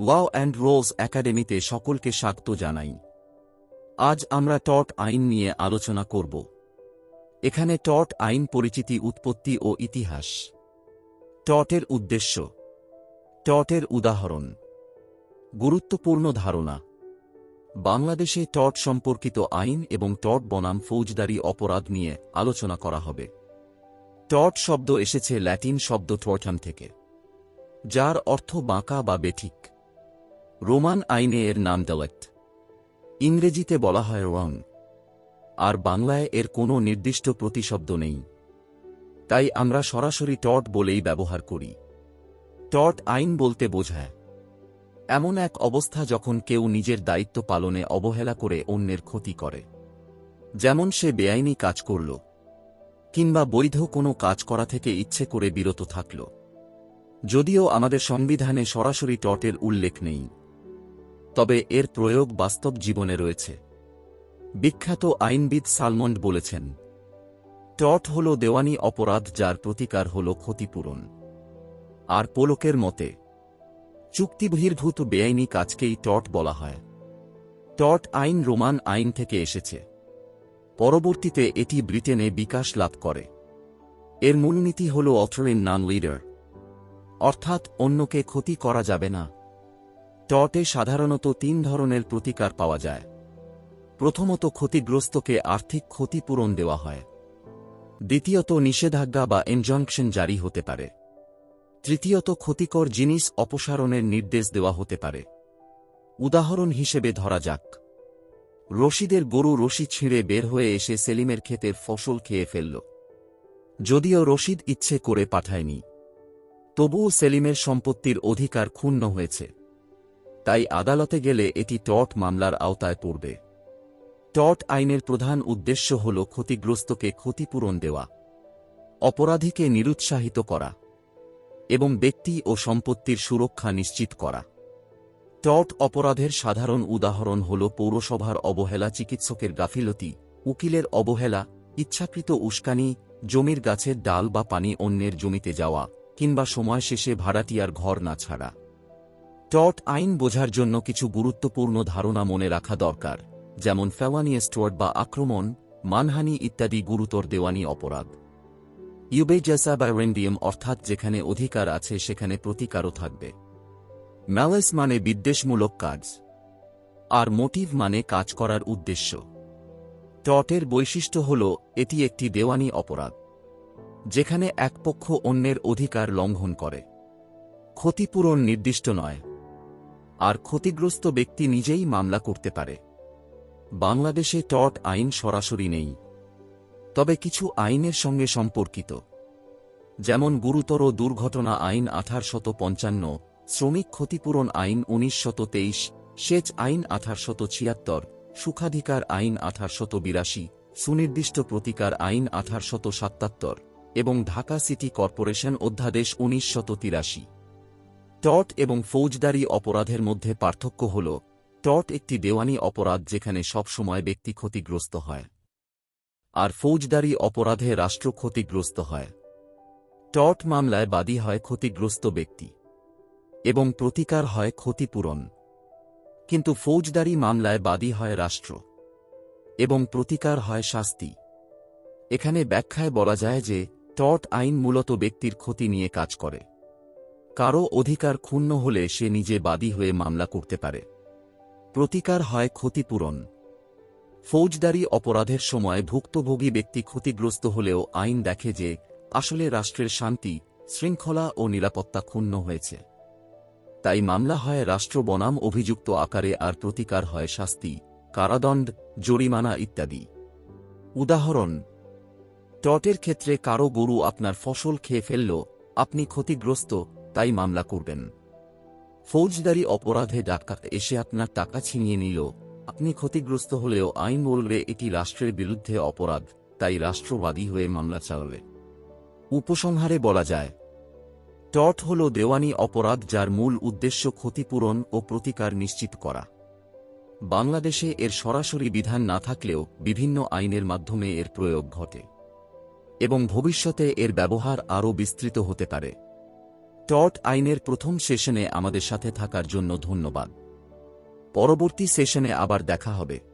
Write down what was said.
Wow and Rolle's একাডেমিতে সকলকে স্বাগত জানাই। আজ আমরা টট আইন নিয়ে আলোচনা করব। এখানে টট আইন পরিচিতি, উৎপত্তি ও ইতিহাস। টটের উদ্দেশ্য। টটের উদাহরণ। গুরুত্বপূর্ণ ধারণা। বাংলাদেশে টট সম্পর্কিত আইন এবং টট বনাম ফৌজদারি অপরাধ নিয়ে আলোচনা করা হবে। টট শব্দ এসেছে ল্যাটিন শব্দ টর্টাম থেকে, যার অর্থ বাঁকা বা বেঠিক। রোমান আইনে এর নাম ডেলেক্ট ইংরেজিতে বলা হয় রং, আর বাংলায় এর কোনো নির্দিষ্ট প্রতিশব্দ নেই। তাই আমরা সরাসরি টট বলেই ব্যবহার করি। টট আইন বলতে বোঝায়, এমন এক অবস্থা যখন কেউ নিজের দায়িত্ব পালনে অবহেলা করে অন্যের ক্ষতি করে। যেমন সে বেআইনি কাজ করল, কিংবা বৈধ কোনো কাজ করা থেকে ইচ্ছে করে বিরত থাকল। যদিও আমাদের সংবিধানে সরাসরি টটের উল্লেখ নেই। তবে এর প্রয়োগ বাস্তব জীবনে রয়েছে। বিখ্যাত আইনবিদ সালমন্ড বলেছেন, টট হল দেওয়ানি অপরাধ যার প্রতিকার হল ক্ষতিপূরণ। আর পোলকের মতে, চুক্তিবহির্ভূত বেআইনি কাজকেই টট বলা হয়। টট আইন রোমান আইন থেকে এসেছে। পরবর্তীতে এটি ব্রিটেনে বিকাশ লাভ করে। এর মূলনীতি হল অথরিন নান লিডার। অর্থাৎ অন্যকে ক্ষতি করা যাবে না। টটে সাধারণত তিন ধরনের প্রতিকার পাওয়া যায়। প্রথমত ক্ষতিগ্রস্তকে আর্থিক ক্ষতিপূরণ দেওয়া হয়। দ্বিতীয়ত নিষেধাজ্ঞা বা এনজংশন জারি হতে পারে। তৃতীয়ত ক্ষতিকর জিনিস অপসারণের নির্দেশ দেওয়া হতে পারে। উদাহরণ হিসেবে ধরা যাক। রশিদের গরু রশি ছিঁড়ে বের হয়ে এসে সেলিমের ক্ষেতের ফসল খেয়ে ফেলল। যদিও রশিদ ইচ্ছে করে পাঠায়নি। তবুও সেলিমের সম্পত্তির অধিকার ক্ষুণ্ণ হয়েছে। তাই আদালতে গেলে এটি টট মামলার আওতায় পড়বে। টট আইনের প্রধান উদ্দেশ্য হল ক্ষতিগ্রস্তকে ক্ষতিপূরণ দেওয়া, অপরাধীকে নিরুৎসাহিত করা এবং ব্যক্তি ও সম্পত্তির সুরক্ষা নিশ্চিত করা। টট অপরাধের সাধারণ উদাহরণ হল পৌরসভার অবহেলা, চিকিৎসকের গাফিলতি, উকিলের অবহেলা, ইচ্ছাকৃত উস্কানি, জমির গাছের ডাল বা পানি অন্যের জমিতে যাওয়া কিংবা সময় শেষে ভাড়াটিয়ার ঘর না ছাড়া। টট আইন বোঝার জন্য কিছু গুরুত্বপূর্ণ ধারণা মনে রাখা দরকার, যেমন ফেওয়ানি স্টোয়ার্ড বা আক্রমণ, মানহানি ইত্যাদি গুরুতর দেওয়ানি অপরাধ। ইউবে জেসা বা রেন্ডিয়াম অর্থাৎ যেখানে অধিকার আছে সেখানে প্রতিকারও থাকবে। ম্যালেস মানে বিদ্বেষমূলক কাজ, আর মোটিভ মানে কাজ করার উদ্দেশ্য। টটের বৈশিষ্ট্য হল, এটি একটি দেওয়ানি অপরাধ, যেখানে এক পক্ষ অন্যের অধিকার লঙ্ঘন করে। ক্ষতিপূরণ নির্দিষ্ট নয়। আর ক্ষতিগ্রস্ত ব্যক্তি নিজেই মামলা করতে পারে। বাংলাদেশে টট আইন সরাসরি নেই। তবে কিছু আইনের সঙ্গে সম্পর্কিত। যেমন গুরুতর দুর্ঘটনা আইন আঠারশত পঞ্চান্ন, শ্রমিক ক্ষতিপূরণ আইন উনিশশত তেইশ, সেচ আইন আঠারশত ছিয়াত্তর, সুখাধিকার আইন আঠারশত বিরাশি, সুনির্দিষ্ট প্রতিকার আইন আঠারশত সাতাত্তর এবং ঢাকা সিটি কর্পোরেশন অধ্যাদেশ উনিশশত তিরাশি। টট এবং ফৌজদারি অপরাধের মধ্যে পার্থক্য হল, টট একটি দেওয়ানি অপরাধ যেখানে সবসময় ব্যক্তি ক্ষতিগ্রস্ত হয়, আর ফৌজদারি অপরাধে রাষ্ট্র ক্ষতিগ্রস্ত হয়। টট মামলায় বাদী হয় ক্ষতিগ্রস্ত ব্যক্তি এবং প্রতিকার হয় ক্ষতিপূরণ। কিন্তু ফৌজদারি মামলায় বাদী হয় রাষ্ট্র এবং প্রতিকার হয় শাস্তি। এখানে ব্যাখ্যায় বলা যায় যে, টট আইন মূলত ব্যক্তির ক্ষতি নিয়ে কাজ করে। কারও অধিকার ক্ষুণ্ণ হলে সে নিজে বাদী হয়ে মামলা করতে পারে। প্রতিকার হয় ক্ষতিপূরণ। ফৌজদারি অপরাধের সময় ভুক্তভোগী ব্যক্তি ক্ষতিগ্রস্ত হলেও আইন দেখে যে আসলে রাষ্ট্রের শান্তি, শৃঙ্খলা ও নিরাপত্তা ক্ষুণ্ণ হয়েছে। তাই মামলা হয় রাষ্ট্র বনাম অভিযুক্ত আকারে আর প্রতিকার হয় শাস্তি, কারাদণ্ড, জরিমানা ইত্যাদি। উদাহরণ, টটের ক্ষেত্রে কারও গরু আপনার ফসল খেয়ে ফেলল, আপনি ক্ষতিগ্রস্ত তাই মামলা করবেন। ফৌজদারি অপরাধে ডাকাত এসে আপনার টাকা ছিনিয়ে নিল। আপনি ক্ষতিগ্রস্ত হলেও আইন বলবে এটি রাষ্ট্রের বিরুদ্ধে অপরাধ, তাই রাষ্ট্রবাদী হয়ে মামলা চালাবে। উপসংহারে বলা যায়, টট হল দেওয়ানি অপরাধ যার মূল উদ্দেশ্য ক্ষতিপূরণ ও প্রতিকার নিশ্চিত করা। বাংলাদেশে এর সরাসরি বিধান না থাকলেও বিভিন্ন আইনের মাধ্যমে এর প্রয়োগ ঘটে এবং ভবিষ্যতে এর ব্যবহার আরও বিস্তৃত হতে পারে। টর্ট আইনের প্রথম সেশনে আমাদের সাথে থাকার জন্য ধন্যবাদ। পরবর্তী সেশনে আবার দেখা হবে।